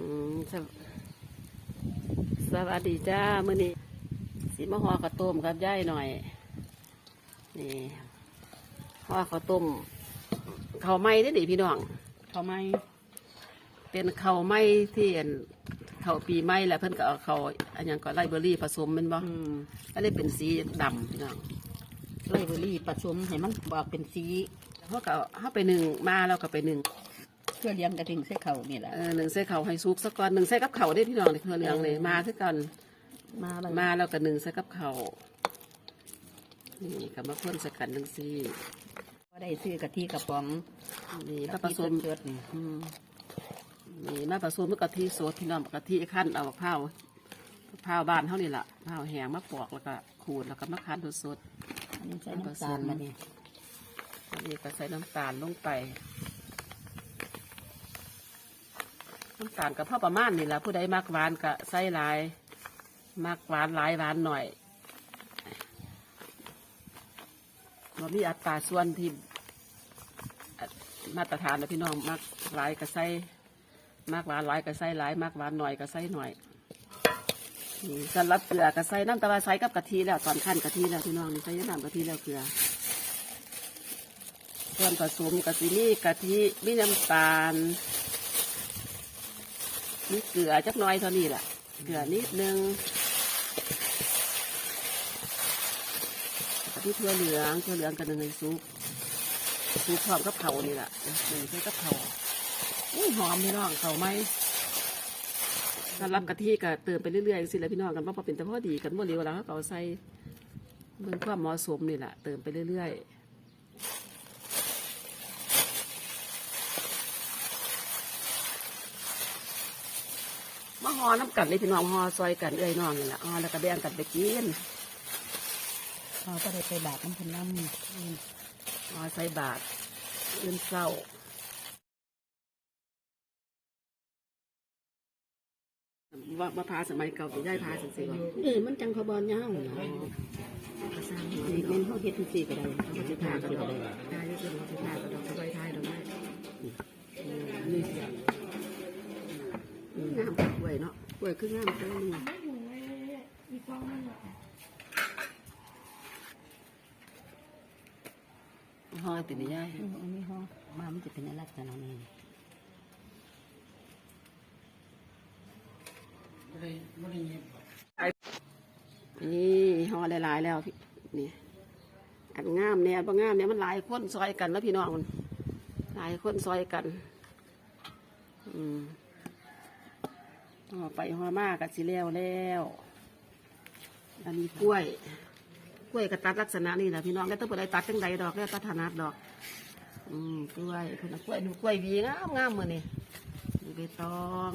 อืมสวสวัสดีจ้ามื่อนี้สีมะฮอข้าวต้มกับย่ายหน่อย นี่ห่อข้าวต้มข้าวไหม้ได้ดิพี่น้องเขาไม่เป็นข้าวไหม้ที่อันข้าวปีไหม้แหละเพิ่นก็เอาข้าวอันหยังก็ไลเบอรี่ผสมแมันบ่อืมก็เลยเป็นสีดำพี่น้องไลเบอรี่ผสมให้มันบอกเป็นสีเขาก็เอาเขาไปหนึ่งมาแล้วก็ไปหนึ่ง เพื่อเลี้ยงกระทิงใส่เขานี่แหละเออหนึ่งใส่ข้าวให้สุกสักก่อนหนึ่งใส่กับข้าวได้พี่น้องเลยเพื่อเหลืองเลยมาคือกันมาเลยมาแล้วก็หนึ่งใส่กับเขาวนี่ก็มาพ่นใส่กันหนึ่งซี่ก็ได้ซื้อกะทิกระป๋องนี่กะมาผทิสมเชิดๆนี่อืมนี่มาผสมกับกะทิสดพี่น้องกะทิขั้นเอามะพร้าวมะพร้าวบ้านเท่านี้ล่ะมะพร้าวแห้งมะปอกแล้วก็ขูดแล้วก็มะคั้นสดอันนี้ใส่น้ำตาลมาเนี่ยๆอันนี้ก็ใส่น้ำตาลลงไป น้ำตาลกับพ่อประมาณนี่แหละผู้ใดมักหวานก็ใส่หลายมักหวานหลายหวานหน่อยเรามีอัตราส่วนที่มาตรฐานนะพี่น้องมักหลายก็ใส่มากหวานหลายก็ใส่หลายมากหวานหน่อยก็ใส่หน่อยนี่สำหรับเกลือก็ใส่น้ำตาลใส่กับกะทิแล้วตอนขั้นกะทิแล้วพี่น้องนี่ใส่น้ำกะทิแล้วเกลือส่วนผสมกะทินี่กะทิมีน้ำตาล มีเกลือจักน้อยเท่านี้แหละเกลือนิดนึงกะทิถั่วเหลืองถั่วเหลืองกันหนึ่งในซุปพร้อมกับเขานี่แหละหนึ่งใส่กับเขาอุ้ยหอมพี่น้องเขาไหมสำรับกะทิก็เติมไปเรื่อยๆสิแหละพี่น้องกันว่าพอเป็นแต่พอดีกันบ่เร็วแล้วเขาใส่เบิ่งความเหมาะสมนี่แหละเติมไปเรื่อยๆ หอน้ำกันเลยพี่น้องหอซอยกันเอ้ยน้องนี่แหละหอแล้วก็แบ่งกันไปกินเขาก็ได้ไปบาดน้ำพันน้ำอืมหอใส่บาทอื่นเศร้าว่ามาพาสมัยเก่าจะย้ายพาสังสิวะเออมันจังเขาบอลย่างเหรอนี่เป็นเขาเฮ็ดทุกสิ่งก็ได้เขาจะทากันก็ได้ได้ที่สุดเราจะพาก็ดอกสบายท้ายดอกไม้นี่งามกับกล้ วยเนาะกล้วยคืองามจังเลยห้อยติดในย่ายอืมอันนี้เขามามันจะเป็นลักษณะนี้นี่ห่อหลายๆแล้วพี่นี่อันงามเนี่ยบ่งามเนี่ยมันหลายคนซอยกันแล้วพี่น้องมันหลายคนซอยกัน อืม ห่อไปห่อมากกับสิแล้วแล้ว อันนี้กล้วย กล้วยกระตัดลักษณะนี่แหละพี่น้องแล้วต้องไปได้ตัดจังใดดอกแล้วตัดถนัดดอก อืมกล้วยคนละกล้วยดูกล้วยวีงามงามมือนี่ใบตอง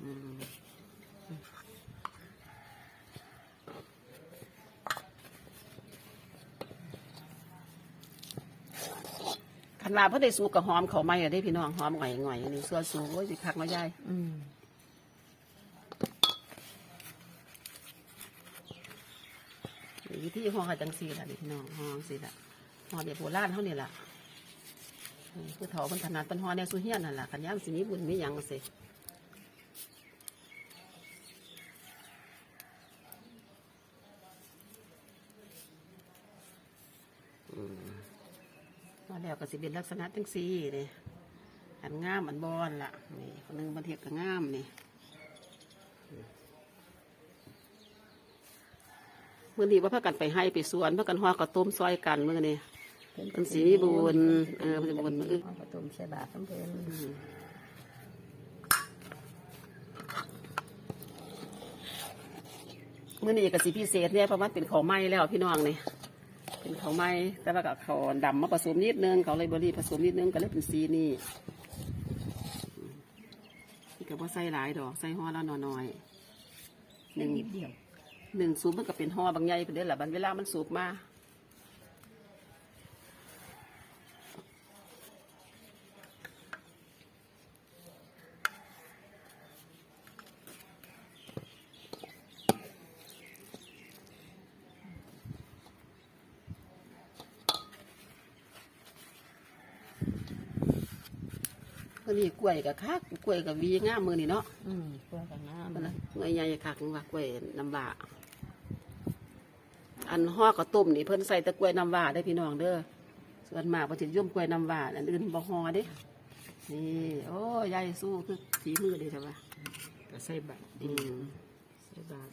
อืม ขนาดพระได้สูกับหอมเขาไม่อะได้พี่น้องหอมหง่อยหง่อยๆนี่ส่วนสูงโอ้ยสิคักมาใหญ่อืมวิธีห้องจังสีล่ะนี่พี่น้องห้องสีล่ะห้องเดียโบราณเท่านี้ล่ะอืมคือเถาเป็นถนัดเป็นห้องแนวสุเฮียนนั่นล่ะขันย่ำสิมีบุญมีหยังสิอืมมา แล้วก็สิเป็นลักษณะจังสีนี่อันงามอันบอนล่ะนี่คนหนึงบันเทียก็งามนี่มื่อนี้ว่าพากันไปให้ไปสวนพากันห่อกระต้มซอยกันมื่อนี้เป็นสีมีบุญเออเป็นสีบุญมือเอาผสมใส่บาตรน้ำเพลินมื่อนี้กับสีพิเศษเนี่ยเพราะว่าเป็นของไม้แล้วพี่น้องนี่ เป็นของไม้แต่ว่ากับเขาวดำมาผสมนิดนึงเขาเลยบรีผสมนิดนึงก็เลยเป็นสีนี่นี่ก็บ่ใส่หลายดอกใส่ห่อแล้วน้อยๆหนึ่งนิดเดียวหนึ่งสูบมันก็เป็นห่อบางใหญ่เป็นเด้อละบันเวลามันสูบมา มื่อนี้กล้วยกับคักกล้วยกับวีงามมือนี่เนาะอืมเพื่อกันงามมันนะหน่วยใหญ่คักนึงว่ากล้วยน้ำว้าอันห่อข้าวต้มนี่เพิ่นใส่แต่กล้วยน้ำว้าได้อพี่น้องเด้อส่วนมากเพิ่นสิย่อมกล้วยน้ำว้าอันอื่นบ่ห่อเด้นี่โอ้ยายสู้คือฝีมือเดีใช่ปะก็ใส่บาตรอืมใส่บาตร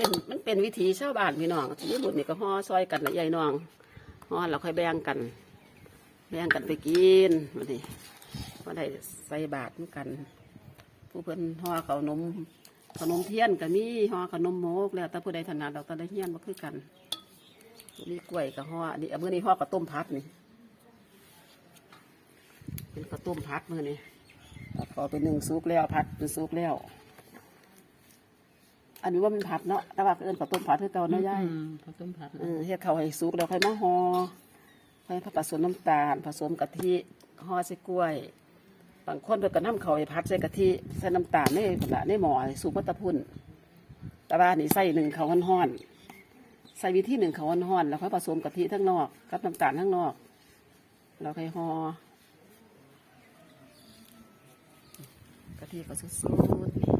เป็นมันเป็นวิถีชาวบ้านพี่น้องที่บุญนี่ก็ห่อซอยกันละยายน้องห่อเราค่อยแบ่งกัน แบ่งกันไปกินมาดิก็ได้ใส่บาตรกัน ผู้เพิ่นห่อขนมขนมเทียนก็มีห่อขนมโมกแล้วแต่ผู้ใดถนัดดอกตะได้เฮียนมาคือกันมีกล้วยกับห่อนนี้เมื่อนี้ห่อกับต้มพัดนี่เป็นข้าวต้มพัดมื่อนี้เอาขอไปหนึ่งซุกแล้วพัดเป็นซุกแล้ว อันนี้ว่ามันผัดเนาะแต่ว่าเอิญข้าวต้มผัดคือเก่าเนาะยายอืมข้าวต้มผัดเออเฮ็ดข้าวให้สุกแล้วค่อยมาห่อค่อยผสมน้ำตาล ผสมกะทิห่อใส่กล้วย บางคนเพิ่นก็นำข้าวให้ผัดใส่กะทิใส่น้ำตาลในพุ่นละในหม้อให้สุกวัตถุพุ่น แต่ว่านี่ใส่หนึ่งข้าวฮ้อนๆใส่วิธีหนึ่งข้าวฮ้อนๆแล้วค่อยผสมกะทิทั้งนอกกับน้ำตาลทั้งนอกแล้วค่อยห่อกะทิก็สุดๆนี่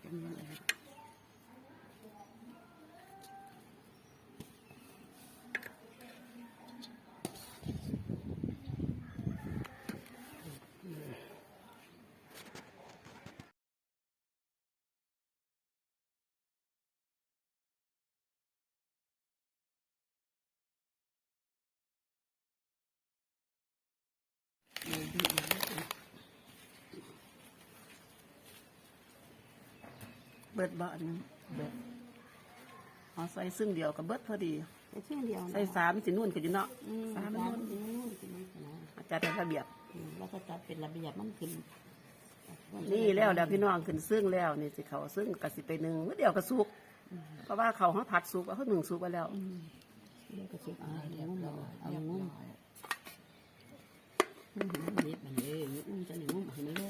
ขึ้นมา เบิดบ้อันนั้เบิดอ๋อใส่ซึ่งเดียวกับเบิดพอดี ไปเครื่งเดียวใส่สามสินู่นก็อยู่เนาะอืมสามนู่นอืมสิมันขนาดอาจารย์ทำระเบียบแล้วก็จะเป็นระเบียบมันขึ้นนี่แล้วแล้วพี่น้องขึ้นซึ่งแล้วนี่สิเขาซึ่งกสิไปหนึ่งเมื่อเดียวกะสุก เพราะว่าเขาเขาผัดสุกเขาหนึ่งสุกไปแล้วเระซุกเอาเดี๋เอางุ้เนมันมันเลยงุ้จะหนึ่งงุ้มให้มันเล่